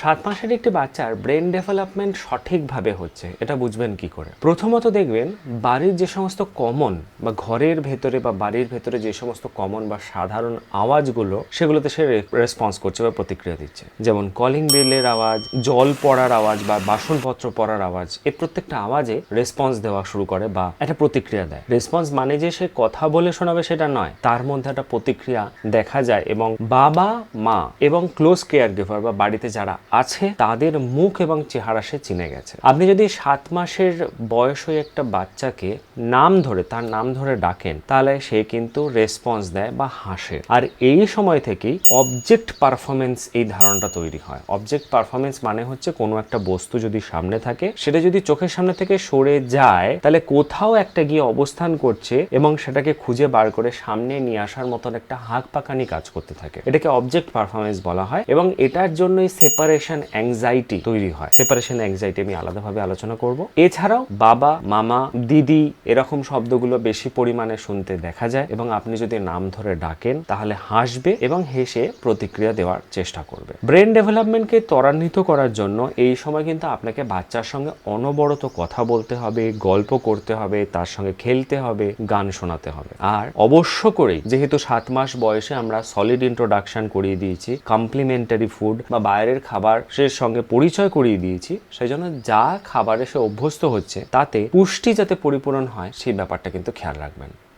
সাত মাসের একটি বাচ্চার ব্রেন ডেভেলপমেন্ট সঠিকভাবে হচ্ছে, এটা বুঝবেন কি করে? প্রথমত দেখবেন, বাড়ির যে সমস্ত কমন বা ঘরের ভেতরে বা বাড়ির ভেতরে যে সমস্ত কমন বা সাধারণ আওয়াজগুলো, সেগুলোতে সে রেসপন্স করছে বা প্রতিক্রিয়া দিচ্ছে। যেমন কলিং বেলের আওয়াজ, জল পড়ার আওয়াজ বা বাসনপত্র পড়ার আওয়াজ এই প্রত্যেকটা আওয়াজে রেসপন্স দেওয়া শুরু করে বা একটা প্রতিক্রিয়া দেয়। রেসপন্স মানে যে সে কথা বলে শোনাবে সেটা নয়, তার মধ্যে একটা প্রতিক্রিয়া দেখা যায় এবং বাবা, মা এবং ক্লোজ কেয়ার গিভার বা বাড়িতে যারা আছে, তাদের মুখ এবং চেহারা সে চিনে গেছে। আপনি যদি সাত মাসের বয়স হয়ে একটা বাচ্চাকে নাম ধরে, তার নাম ধরে ডাকেন, তাহলে সে কিন্তু রেসপন্স দেয় বা হাসে। আর এই সময় থেকেই অবজেক্ট পারফরমেন্স এই ধারণাটা তৈরি হয়। অবজেক্ট পারফরমেন্স মানে হচ্ছে কোনো একটা বস্তু যদি সামনে থাকে, সেটা যদি চোখের সামনে থেকে সরে যায়, তাহলে কোথাও একটা গিয়ে অবস্থান করছে এবং সেটাকে খুঁজে বার করে সামনে নিয়ে আসার মতন একটা হাঁক পাকানি কাজ করতে থাকে। এটাকে অবজেক্ট পারফরমেন্স বলা হয় এবং এটার জন্যই সেপারেশন অ্যাংজাইটি তৈরি হয়। সেপারেশন অ্যাংজাইটি আমি আলাদাভাবে আলোচনা করব। এছাড়াও বাবা, মামা, দিদি এরকম শব্দগুলো বেশি পরিমাণে শুনতে দেখা যায় এবং আপনি যদি নাম ধরে ডাকেন তাহলে হাসবে এবং হেসে প্রতিক্রিয়া দেওয়ার চেষ্টা করবে। ব্রেন ডেভেলপমেন্টকে ত্বরান্বিত করার জন্য এই সময় কিন্তু আপনাকে বাচ্চার সঙ্গে অনবরত কথা বলতে হবে, গল্প করতে হবে, তার সঙ্গে খেলতে হবে, গান শোনাতে হবে। আর অবশ্য করেই যেহেতু সাত মাস বয়সে আমরা সলিড ইন্ট্রোডাকশন করিয়ে দিয়েছি কমপ্লিমেন্টারি ফুড বা বাইরের খাবার সে সঙ্গে পরিচয় করিয়ে দিয়েছি সেই জন্য যা খাবারে সে অভ্যস্ত হচ্ছে, তাতে পুষ্টি যাতে পরিপূরণ হয়, সেই ব্যাপারটা কিন্তু খেয়াল রাখবেন।